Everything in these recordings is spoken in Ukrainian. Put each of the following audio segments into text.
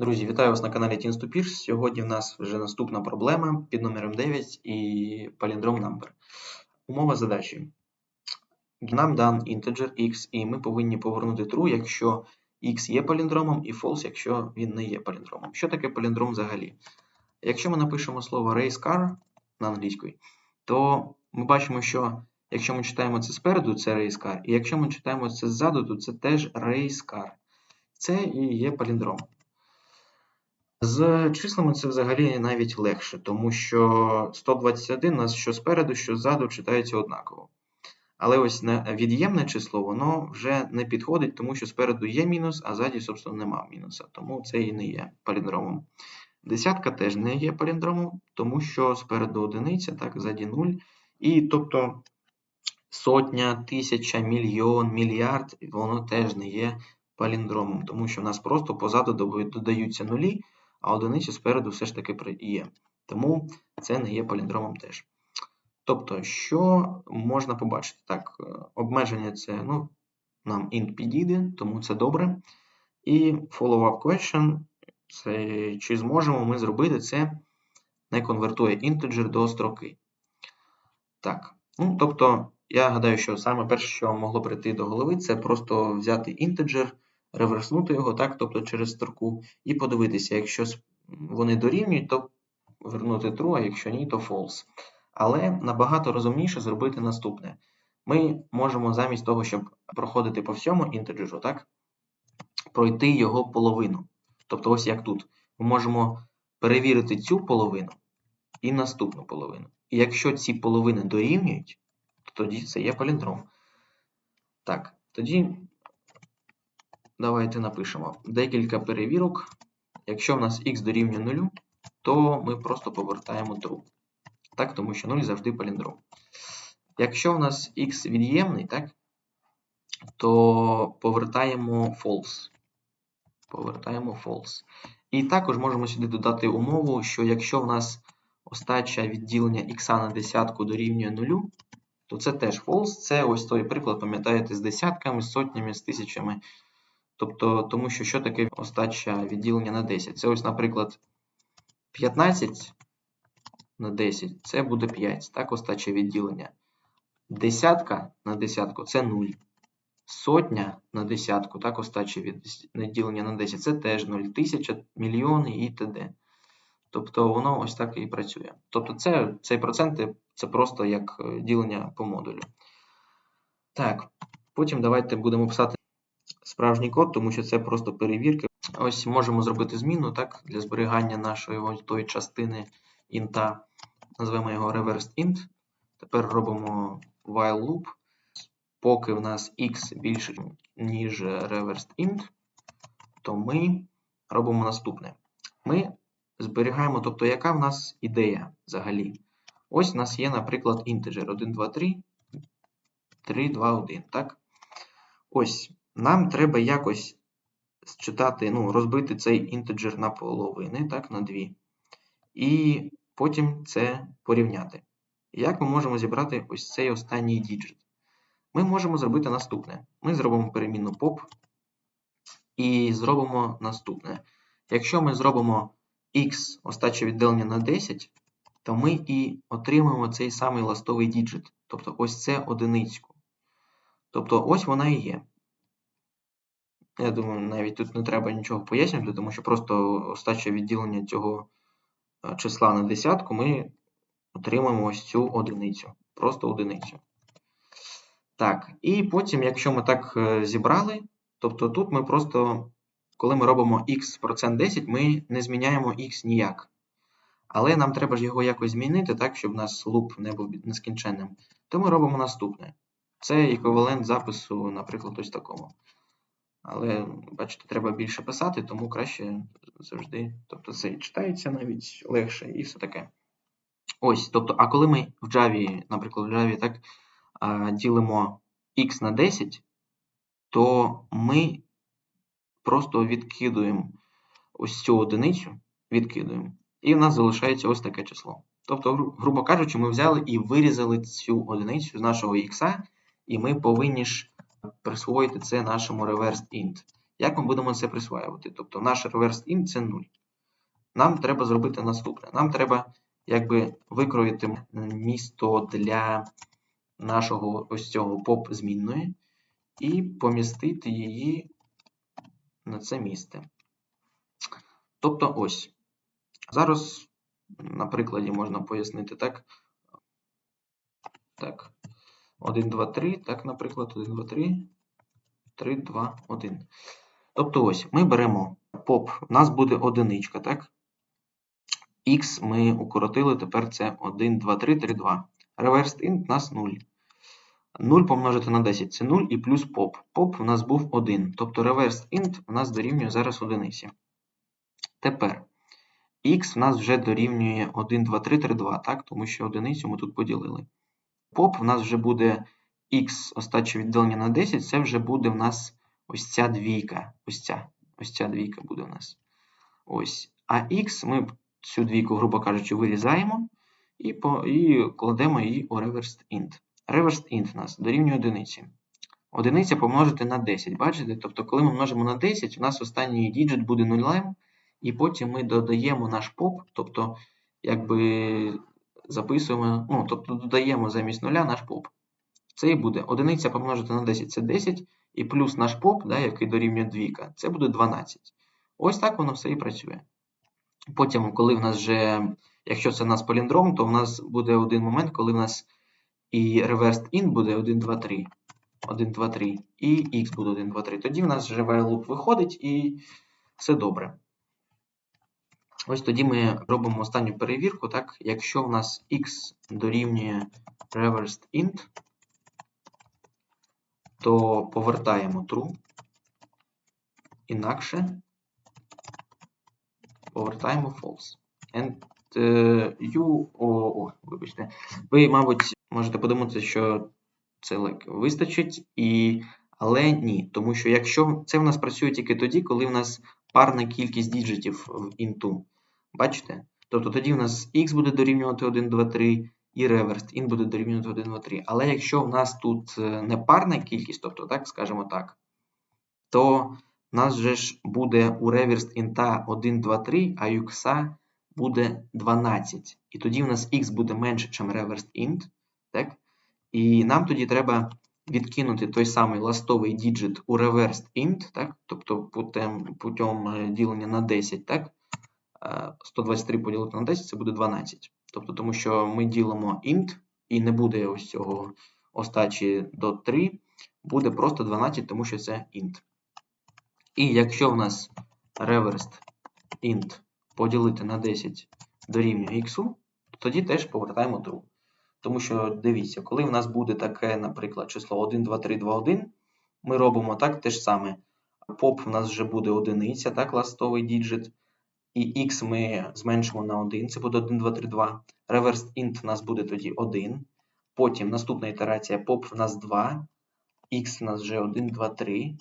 Друзі, вітаю вас на каналі Teens to. Сьогодні в нас вже наступна проблема під номером 9 і palindrome number. Умова задачі. Нам дан інтеджер x, і ми повинні повернути true, якщо x є паліндромом, і false, якщо він не є паліндромом. Що таке паліндром взагалі? Якщо ми напишемо слово race car на англійській, то ми бачимо, що якщо ми читаємо це спереду, це race car, і якщо ми читаємо це ззаду, то це теж race car. Це і є паліндром. З числами це взагалі навіть легше, тому що 121 у нас що спереду, що ззаду читається однаково. Але ось від'ємне число, воно вже не підходить, тому що спереду є мінус, а ззаді, собственно, нема мінуса. Тому це і не є паліндромом. Десятка теж не є паліндромом, тому що спереду одиниця, так, ззаді 0. І тобто сотня, тисяча, мільйон, мільярд, воно теж не є паліндромом, тому що в нас просто позаду додаються нулі а одиниця спереду все ж таки є. Тому це не є паліндромом теж. Тобто, що можна побачити? Так, е, обмеження це ну, нам int підійде, тому це добре. І follow-up question це чи зможемо ми зробити це, не конвертує інтеджер до строки. Так, ну, тобто, я гадаю, що саме перше, що могло прийти до голови, це просто взяти інтеджер реверснути його, так, тобто через строку, і подивитися, якщо вони дорівнюють, то вернути true, а якщо ні, то false. Але набагато розумніше зробити наступне. Ми можемо замість того, щоб проходити по всьому інтеджеру, так, пройти його половину. Тобто, ось як тут. Ми можемо перевірити цю половину і наступну половину. І якщо ці половини дорівнюють, то тоді це є паліндром. Так, тоді Давайте напишемо декілька перевірок. Якщо в нас x дорівнює 0, то ми просто повертаємо true. Так, тому що 0 завжди паліндром. Якщо в нас x від'ємний, так, то повертаємо false. Повертаємо false. І також можемо сюди додати умову, що якщо в нас остача відділення x на десятку дорівнює 0, то це теж false. Це ось той приклад, пам'ятаєте, з десятками, з сотнями, з тисячами. Тобто, тому що що таке остача відділення на 10? Це ось, наприклад, 15 на 10 це буде 5. Так, остача відділення. Десятка на десятку це 0. Сотня на десятку, так, остача відділення на 10 це теж 0. Тисяча, мільйони і т.д. Тобто воно ось так і працює. Тобто, це, цей процент це просто як е, ділення по модулю. Так, потім давайте будемо писати справжній код, тому що це просто перевірки. Ось можемо зробити зміну так, для зберігання нашої ось тої частини інта. Назвемо його reversed int. Тепер робимо while loop. Поки в нас x більше, ніж reversed int, то ми робимо наступне. Ми зберігаємо, тобто, яка в нас ідея взагалі? Ось у нас є, наприклад, інтеджер 1, 2, 3, 3, 2, 1. Так? Ось нам треба якось считати, ну, розбити цей інтеджер на половини, так, на 2. І потім це порівняти. Як ми можемо зібрати ось цей останній діджит? Ми можемо зробити наступне. Ми зробимо перемінну pop і зробимо наступне. Якщо ми зробимо x остаче відділення на 10, то ми і отримаємо цей самий ластовий діджит. Тобто ось це одиницьку. Тобто ось вона і є. Я думаю, навіть тут не треба нічого пояснювати, тому що просто остача відділення цього е, числа на десятку ми отримаємо ось цю одиницю. Просто одиницю. Так, і потім, якщо ми так е, зібрали, тобто тут ми просто, коли ми робимо x процент 10, ми не зміняємо x ніяк. Але нам треба ж його якось змінити, так, щоб у нас луп не був нескінченним. То ми робимо наступне. Це еквівалент запису, наприклад, ось такому. Але, бачите, треба більше писати, тому краще завжди. Тобто це читається навіть легше і все таке. Ось, тобто, а коли ми в Java, наприклад, в Java так, ділимо x на 10, то ми просто відкидуємо ось цю одиницю, відкидуємо, і в нас залишається ось таке число. Тобто, грубо кажучи, ми взяли і вирізали цю одиницю з нашого x, і ми повинні ж присвоїти це нашому reversed int. Як ми будемо це присваювати? Тобто наш reverse int це 0. Нам треба зробити наступне. Нам треба якби викроїти місто для нашого ось цього поп змінної і помістити її на це місце. Тобто ось. Зараз на прикладі можна пояснити так. Так. 1, 2, 3. Так, наприклад, 1, 2, 3. 3, 2, 1. Тобто ось ми беремо поп, у нас буде одиничка, так? X ми укоротили, тепер це 1, 2, 3, 3, 2. Reversed int у нас 0. 0 помножити на 10 це 0 і плюс поп. Поп у нас був 1. Тобто reversed int у нас дорівнює зараз одиниці. Тепер x у нас вже дорівнює 1, 2, 3, 3, 2, так? Тому що одиницю ми тут поділили. Поп у нас вже буде x остаче відділення на 10, це вже буде в нас ось ця двійка. Ось ця ось ця двійка буде у нас. Ось. А x ми цю двійку, грубо кажучи, вирізаємо і по, і кладемо її у reversed int. Reversed int у нас дорівнює одиниці. Одиниця помножити на 10. Бачите? Тобто, коли ми множимо на 10, у нас останній діджит буде нулем, і потім ми додаємо наш поп, тобто, якби записуємо, ну, тобто додаємо замість нуля наш поп. Це і буде одиниця помножити на 10 це 10, і плюс наш поп, да, який дорівнює двійка, це буде 12. Ось так воно все і працює. Потім, коли в нас вже, якщо це у нас поліндром, то в нас буде один момент, коли в нас і reversed in буде 1, 2, 3. 1, 2, 3, і x буде 1, 2, 3. Тоді в нас вже while loop виходить і все добре. Ось тоді ми робимо останню перевірку. так? Якщо в нас x дорівнює reversed int, то повертаємо true. Інакше повертаємо false. And uh, you, о, о, вибачте, ви, мабуть, можете подумати, що це like, вистачить, і... але ні. Тому що якщо це в нас працює тільки тоді, коли в нас парна кількість діджитів в інту. Бачите? Тобто тоді в нас x буде дорівнювати 1, 2, 3, і reversed in буде дорівнювати 1, 2, 3. Але якщо в нас тут е, не парна кількість, тобто, так, скажімо так, то у нас вже ж буде у reversed інта 1, 2, 3, а x буде 12. І тоді в нас x буде менше, ніж reversed int. І нам тоді треба відкинути той самий ластовий діджит у reversed int, так? тобто путем, путем е, ділення на 10. так? 123 е, поділити на 10 це буде 12. Тобто, тому що ми ділимо int, і не буде ось цього остачі до 3, буде просто 12, тому що це int. І якщо в нас reversed int поділити на 10 дорівнює x, то тоді теж повертаємо true. Тому що, дивіться, коли в нас буде таке, наприклад, число 1, 2, 3, 2, 1, ми робимо так те ж саме. Поп в нас вже буде одиниця, так, ластовий діджит. І x ми зменшимо на 1, це буде 1, 2, 3, 2. Reversed int в нас буде тоді 1. Потім наступна ітерація pop в нас 2. X в нас вже 1, 2, 3.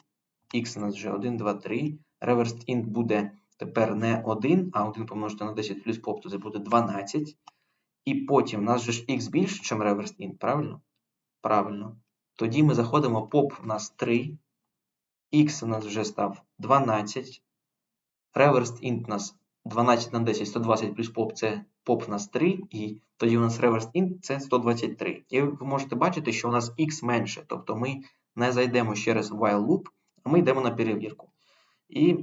X в нас вже 1, 2, 3. Reversed int буде тепер не 1, а 1 помножити на 10 плюс pop, то це буде 12. І потім в нас же ж x більше, ніж reversed int, правильно? Правильно. Тоді ми заходимо, pop в нас 3. X у нас вже став 12. Reversed int у нас 12 на 10, 120 плюс pop це pop у нас 3, і тоді у нас reversed int це 123. І ви можете бачити, що у нас x менше. Тобто ми не зайдемо ще раз в while loop, а ми йдемо на перевірку. І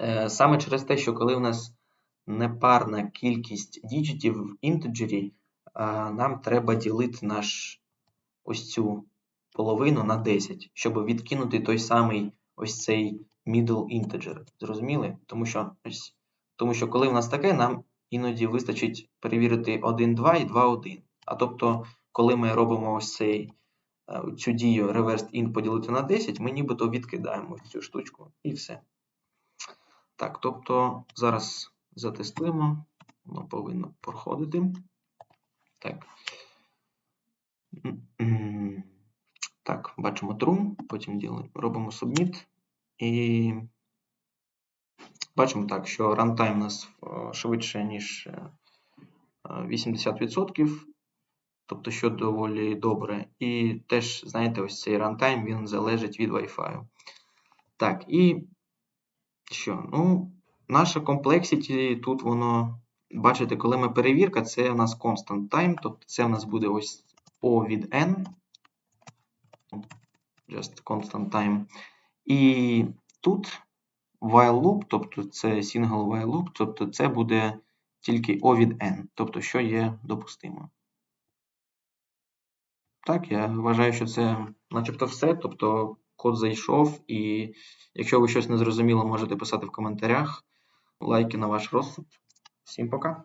е, саме через те, що коли у нас непарна кількість діджитів в інтеджері, е, нам треба ділити наш ось цю половину на 10, щоб відкинути той самий ось цей middle integer. Зрозуміли? Тому що ось, тому що коли в нас таке, нам іноді вистачить перевірити 1, 2 і 2, 1. А тобто, коли ми робимо ось цей, е, цю дію reversed int поділити на 10, ми нібито відкидаємо цю штучку і все. Так, тобто, зараз затестуємо, воно повинно проходити. Так. Так, бачимо true, потім робимо submit. І бачимо так, що runtime у нас е, швидше, ніж 80%, е, тобто, що доволі добре. І теж, знаєте, ось цей runtime він залежить від Wi-Fi. Так, і що? Ну, наша complexity тут воно, бачите, коли ми перевірка, це у нас constant time, тобто це у нас буде ось O від n. Just constant time. І тут while loop, тобто це single while loop, тобто це буде тільки O від n, тобто що є допустимо. Так, я вважаю, що це начебто все. Тобто код зайшов, і якщо ви щось не зрозуміло, можете писати в коментарях. Лайки на ваш розсуд. Всім пока!